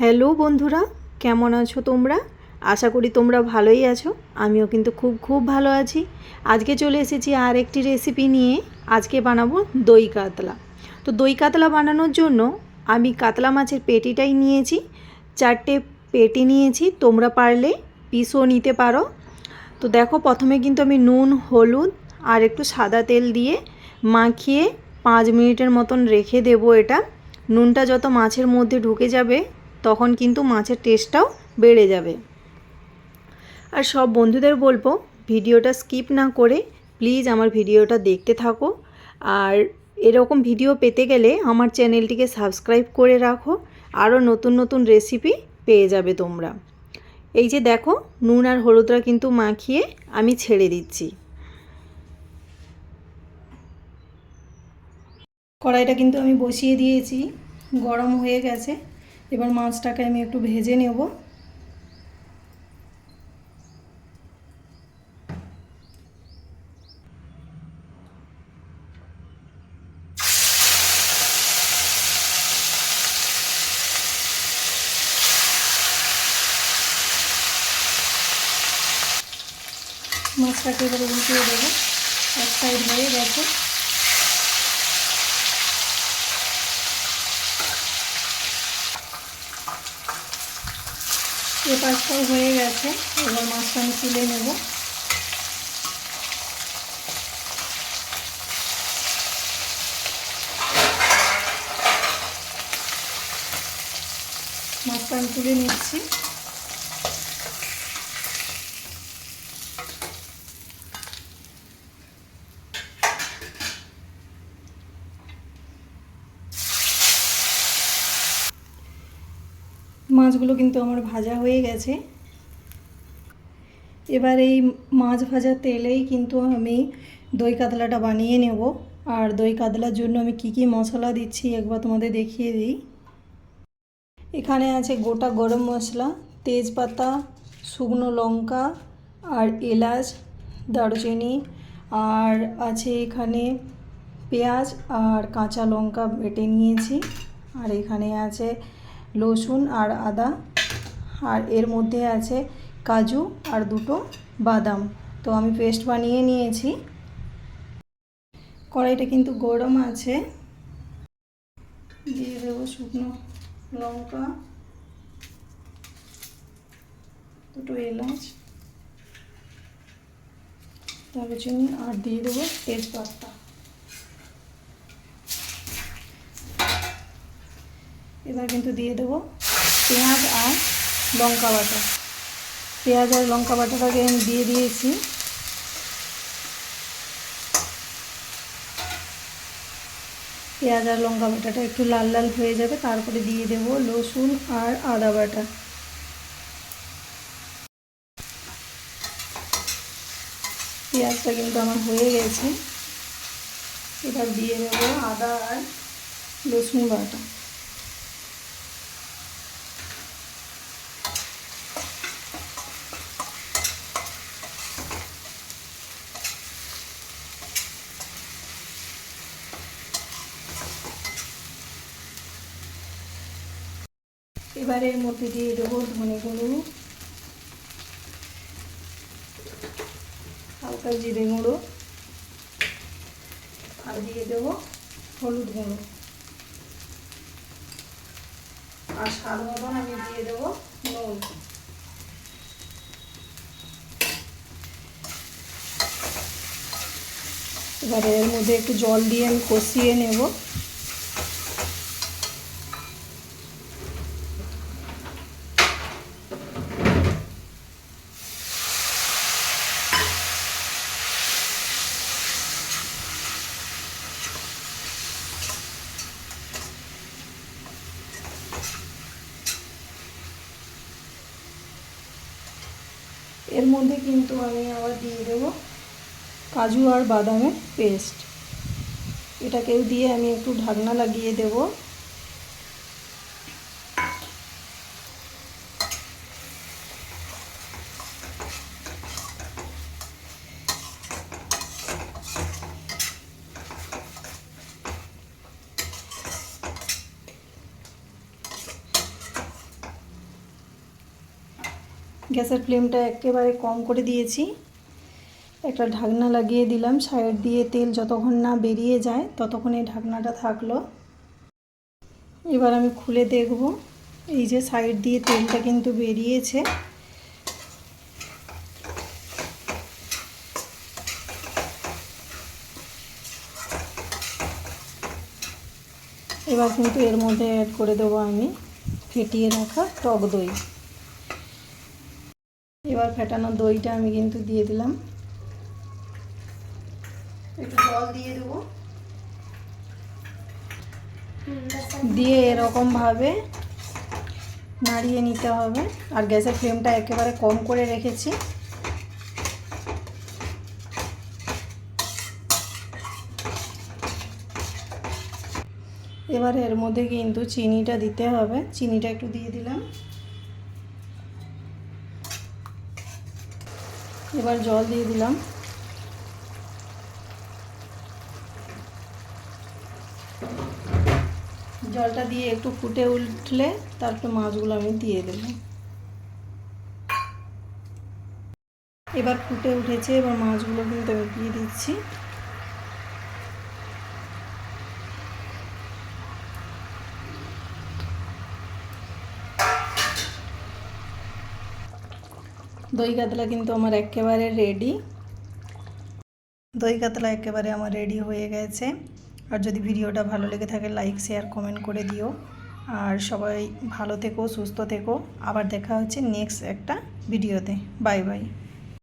Hello বন্ধুরা, কেমন আছো তোমরা? আশা করি তোমরা ভালোই আছো। আমিও কিন্তু খুব খুব ভালো আছি। আজকে চলে এসেছি আর একটি রেসিপি নিয়ে। আজকে বানাবো দই কাতলা। তো দই কাতলা বানানোর জন্য আমি কাতলা মাছের পেটিটাই নিয়েছি। চারটে পেটি নিয়েছি, তোমরা পারলে পিসও নিতে পারো। তো দেখো, প্রথমে কিন্তু আমি নুন, হলুদ আর একটু সাদা তেল দিয়ে মাখিয়ে পাঁচ মিনিটের মতন রেখে দেবো এটা। নুনটা যত মাছের মধ্যে ঢুকে যাবে তখন কিন্তু মাছের টেস্টটাও বেড়ে যাবে। আর সব বন্ধুদের বলব, ভিডিওটা স্কিপ না করে প্লিজ আমার ভিডিওটা দেখতে থাকো। আর এরকম ভিডিও পেতে গেলে আমার চ্যানেলটিকে সাবস্ক্রাইব করে রাখো। আরও নতুন নতুন রেসিপি পেয়ে যাবে তোমরা। এই যে দেখো, নুন আর হলুদটা কিন্তু মাখিয়ে আমি ছেড়ে দিচ্ছি। কড়াইটা কিন্তু আমি বসিয়ে দিয়েছি, গরম হয়ে গেছে। এবার মাছটাকে আমি একটু ভেজে নেব। মাছটাকে এবারে উল্টিয়ে দেবো। এক সাইড হয়ে গেছে। এ পাঁচটাও হয়ে গেছে এবার মাছটা আমি তুলে নেব। মাছটা আমি তুলে নিচ্ছি। মাছগুলো কিন্তু আমার ভাজা হয়ে গেছে। এবার এই মাছ ভাজা তেলেই কিন্তু আমি দই কাতলাটা বানিয়ে নেব। আর দই কাতলার জন্য আমি কি কি মশলা দিচ্ছি একবার তোমাদের দেখিয়ে দিই। এখানে আছে গোটা গরম মশলা, তেজপাতা, শুকনো লঙ্কা আর এলাচ, দারুচিনি। আর আছে এখানে পেঁয়াজ আর কাঁচা লঙ্কা বেটে নিয়েছি। আর এখানে আছে রসুন আর আদা। আর এর মধ্যে আছে কাজু আর দুটো বাদাম। তো আমি পেস্ট বানিয়ে নিয়েছি। কড়াইটা কিন্তু গরম আছে। দিয়ে দেবো শুকনো লঙ্কা, দুটো এলাচ, দারুচিনি, আর দিয়ে দেবো তেজপাতা। এবার কিন্তু দিয়ে দেবো পেঁয়াজ আর লঙ্কা বাটা। পেঁয়াজ আর লঙ্কা বাটাটাকে আমি দিয়ে দিয়েছি। পেঁয়াজ আর লঙ্কা বাটাটা একটু লাল লাল হয়ে যাবে, তারপরে দিয়ে দেবো রসুন আর আদা বাটা। পেঁয়াজটা কিন্তু আমার হয়ে গেছে। এবার দিয়ে দেবো আদা আর রসুন বাটা। এবারে এর মধ্যে দিয়ে দেবো, ধনে গুঁড়ো। হালকা জিরে গুঁড়ো। আর দিয়ে দেবো হলুদ গুঁড়ো। আর স্বাদ মতন আমি দিয়ে দেবো নুন। এবারে এর মধ্যে একটু জল দিয়ে আমি কষিয়ে নেব। এর মধ্যে কিন্তু আমি আবার দিয়ে দেবো কাজু আর বাদামের পেস্ট এটাকেও দিয়ে আমি একটু ঢাকনা লাগিয়ে দেব। গ্যাসের ফ্লেমটা একেবারে কম করে দিয়েছি। একটা ঢাকনা লাগিয়ে দিলাম, সাইড দিয়ে তেল যতক্ষণ না বেরিয়ে যায় ততক্ষণ এই ঢাকনাটা থাকল। এবার আমি খুলে দেখব, এই যে সাইড দিয়ে তেলটা কিন্তু বেরিয়েছে। এবার কিন্তু এর মধ্যে অ্যাড করে দেবো আমি ফেটিয়ে রাখা টক দই। এবার ফেটানো দইটা আমি কিন্তু দিয়ে দিলাম। একটু জল দিয়ে দেবো। দিয়ে এরকমভাবে নাড়িয়ে নিতে হবে। আর গ্যাসের ফ্লেমটা একেবারে কম করে রেখেছি। এবার এর মধ্যে কিন্তু চিনিটা দিতে হবে। চিনিটা একটু দিয়ে দিলাম। এবার জল দিয়ে দিলাম। জলটা দিয়ে একটু ফুটে উঠলে তারপরে মাছগুলো আমি দিয়ে দেব। এবার ফুটে উঠেছে, এবার মাছগুলো কিন্তু আমি দিয়ে দিচ্ছি। দই কাতলা কিন্তু আমার একেবারে রেডি দই কাতলা একেবারে আমার রেডি হয়ে গেছে। আর যদি ভিডিওটা ভালো লেগে থাকে লাইক শেয়ার কমেন্ট করে দিও। আর সবাই ভালো থেকো, সুস্থ থেকো। আবার দেখা হচ্ছে নেক্সট একটা ভিডিওতে। Bye bye